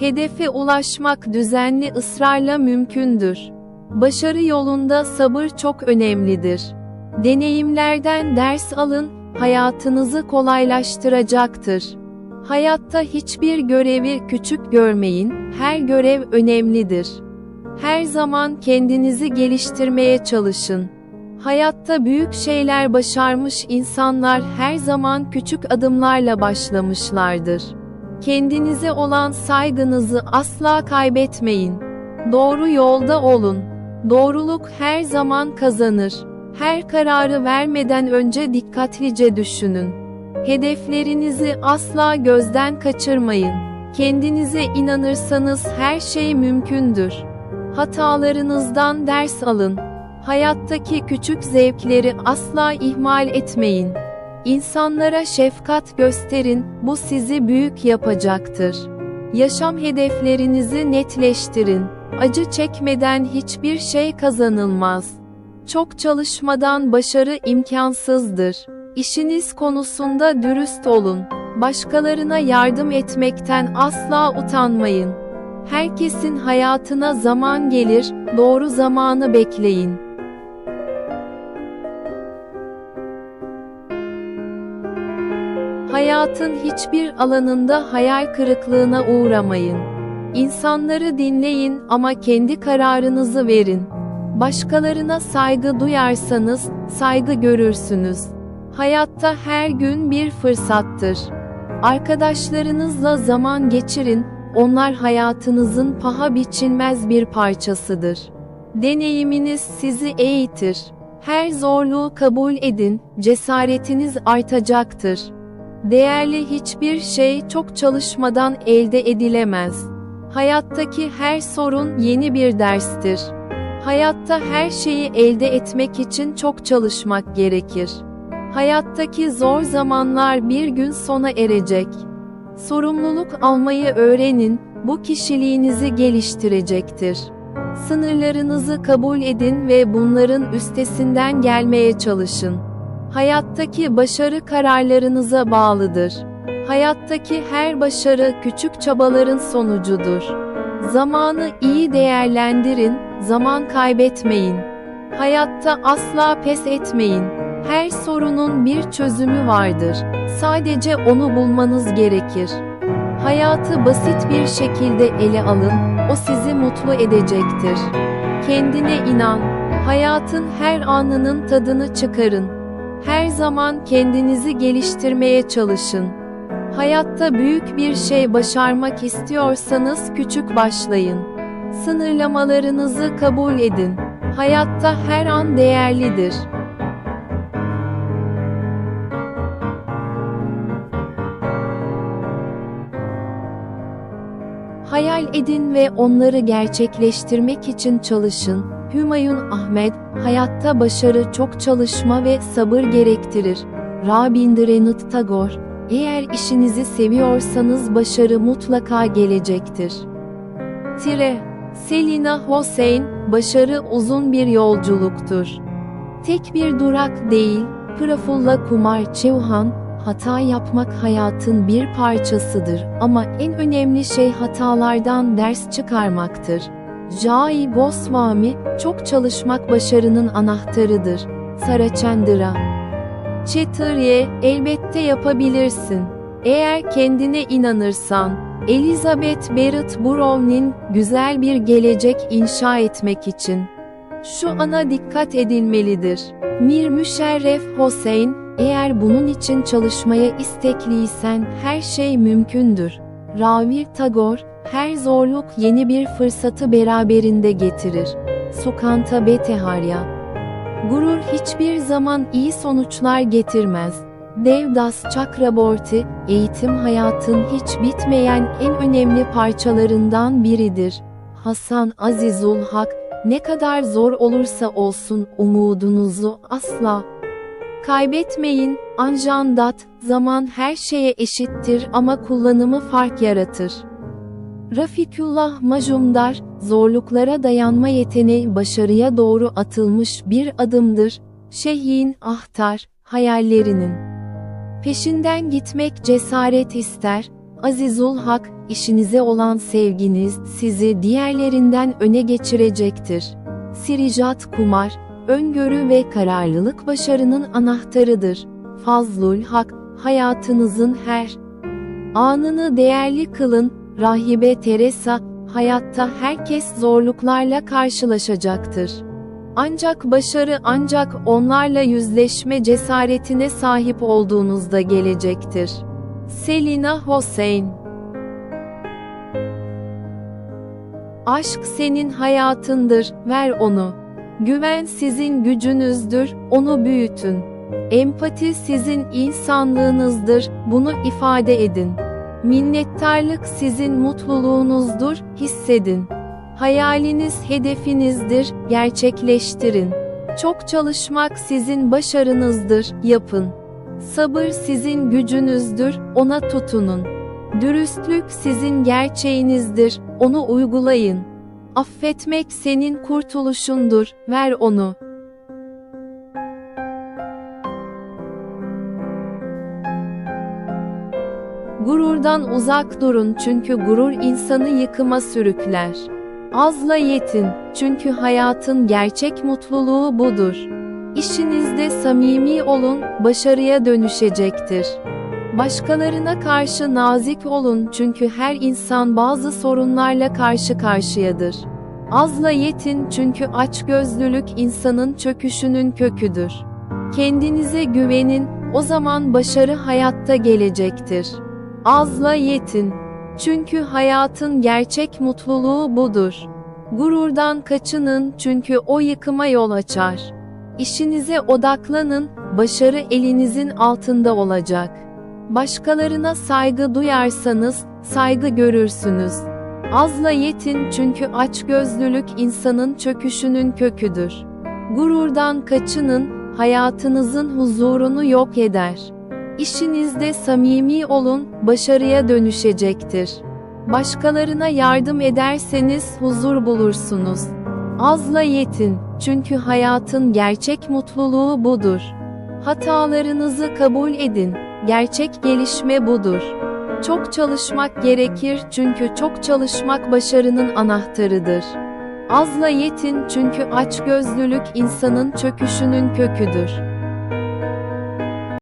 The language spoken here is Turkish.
Hedefe ulaşmak düzenli ısrarla mümkündür. Başarı yolunda sabır çok önemlidir. Deneyimlerden ders alın, hayatınızı kolaylaştıracaktır. Hayatta hiçbir görevi küçük görmeyin, her görev önemlidir. Her zaman kendinizi geliştirmeye çalışın. Hayatta büyük şeyler başarmış insanlar her zaman küçük adımlarla başlamışlardır. Kendinize olan saygınızı asla kaybetmeyin. Doğru yolda olun. Doğruluk her zaman kazanır. Her kararı vermeden önce dikkatlice düşünün. Hedeflerinizi asla gözden kaçırmayın. Kendinize inanırsanız her şey mümkündür. Hatalarınızdan ders alın. Hayattaki küçük zevkleri asla ihmal etmeyin. İnsanlara şefkat gösterin, bu sizi büyük yapacaktır. Yaşam hedeflerinizi netleştirin. Acı çekmeden hiçbir şey kazanılmaz. Çok çalışmadan başarı imkansızdır. İşiniz konusunda dürüst olun. Başkalarına yardım etmekten asla utanmayın. Herkesin hayatına zaman gelir, doğru zamanı bekleyin. Hayatın hiçbir alanında hayal kırıklığına uğramayın. İnsanları dinleyin ama kendi kararınızı verin. Başkalarına saygı duyarsanız saygı görürsünüz. Hayatta her gün bir fırsattır. Arkadaşlarınızla zaman geçirin, onlar hayatınızın paha biçilmez bir parçasıdır. Deneyiminiz sizi eğitir. Her zorluğu kabul edin, cesaretiniz artacaktır. Değerli hiçbir şey çok çalışmadan elde edilemez. Hayattaki her sorun yeni bir derstir. Hayatta her şeyi elde etmek için çok çalışmak gerekir. Hayattaki zor zamanlar bir gün sona erecek. Sorumluluk almayı öğrenin, bu kişiliğinizi geliştirecektir. Sınırlarınızı kabul edin ve bunların üstesinden gelmeye çalışın. Hayattaki başarı kararlarınıza bağlıdır. Hayattaki her başarı küçük çabaların sonucudur. Zamanı iyi değerlendirin, zaman kaybetmeyin. Hayatta asla pes etmeyin. Her sorunun bir çözümü vardır. Sadece onu bulmanız gerekir. Hayatı basit bir şekilde ele alın, o sizi mutlu edecektir. Kendine inan. Hayatın her anının tadını çıkarın. Her zaman kendinizi geliştirmeye çalışın. Hayatta büyük bir şey başarmak istiyorsanız küçük başlayın. Sınırlamalarınızı kabul edin. Hayatta her an değerlidir. Hayal edin ve onları gerçekleştirmek için çalışın. Hümayun Ahmet, hayatta başarı çok çalışma ve sabır gerektirir. Rabindranath Tagore, eğer işinizi seviyorsanız başarı mutlaka gelecektir. Tire, Selina Hossein, başarı uzun bir yolculuktur. Tek bir durak değil, Prafullah Kumar Chauhan, hata yapmak hayatın bir parçasıdır ama en önemli şey hatalardan ders çıkarmaktır. Jai Goswami, çok çalışmak başarının anahtarıdır. Sarachandra Chatterjee, elbette yapabilirsin. Eğer kendine inanırsan, Elizabeth Barrett Brown'in güzel bir gelecek inşa etmek için. Şu ana dikkat edilmelidir. Mir Müşerref Hossein, eğer bunun için çalışmaya istekliysen her şey mümkündür. Ravir Tagore, her zorluk yeni bir fırsatı beraberinde getirir. Sukanta Beteharya Gurur hiçbir zaman iyi sonuçlar getirmez. Devdas Chakraborty, eğitim hayatın hiç bitmeyen en önemli parçalarından biridir. Hasan Azizul Hak, ne kadar zor olursa olsun umudunuzu asla kaybetmeyin. Anjandat, zaman her şeye eşittir ama kullanımı fark yaratır. Rafikullah Majumdar, zorluklara dayanma yeteneği başarıya doğru atılmış bir adımdır. Şehyin Ahtar, hayallerinin peşinden gitmek cesaret ister, Azizul Hak, işinize olan sevginiz sizi diğerlerinden öne geçirecektir. Siricat Kumar, öngörü ve kararlılık başarının anahtarıdır. Fazlul Hak, hayatınızın her anını değerli kılın. Rahibe Teresa, hayatta herkes zorluklarla karşılaşacaktır. Ancak başarı ancak onlarla yüzleşme cesaretine sahip olduğunuzda gelecektir. Selina Hossein Aşk senin hayatındır, ver onu. Güven sizin gücünüzdür, onu büyütün. Empati sizin insanlığınızdır, bunu ifade edin. Minnettarlık sizin mutluluğunuzdur, hissedin. Hayaliniz hedefinizdir, gerçekleştirin. Çok çalışmak sizin başarınızdır, yapın. Sabır sizin gücünüzdür, ona tutunun. Dürüstlük sizin gerçeğinizdir, onu uygulayın. Affetmek senin kurtuluşundur, ver onu. Gururdan uzak durun çünkü gurur insanı yıkıma sürükler. Azla yetin, çünkü hayatın gerçek mutluluğu budur. İşinizde samimi olun, başarıya dönüşecektir. Başkalarına karşı nazik olun çünkü her insan bazı sorunlarla karşı karşıyadır. Azla yetin çünkü açgözlülük insanın çöküşünün köküdür. Kendinize güvenin, o zaman başarı hayatta gelecektir. Azla yetin. Çünkü hayatın gerçek mutluluğu budur. Gururdan kaçının çünkü o yıkıma yol açar. İşinize odaklanın, başarı elinizin altında olacak. Başkalarına saygı duyarsanız, saygı görürsünüz. Azla yetin çünkü açgözlülük insanın çöküşünün köküdür. Gururdan kaçının, hayatınızın huzurunu yok eder. İşinizde samimi olun, başarıya dönüşecektir. Başkalarına yardım ederseniz huzur bulursunuz. Azla yetin, çünkü hayatın gerçek mutluluğu budur. Hatalarınızı kabul edin, gerçek gelişme budur. Çok çalışmak gerekir çünkü çok çalışmak başarının anahtarıdır. Azla yetin çünkü açgözlülük insanın çöküşünün köküdür.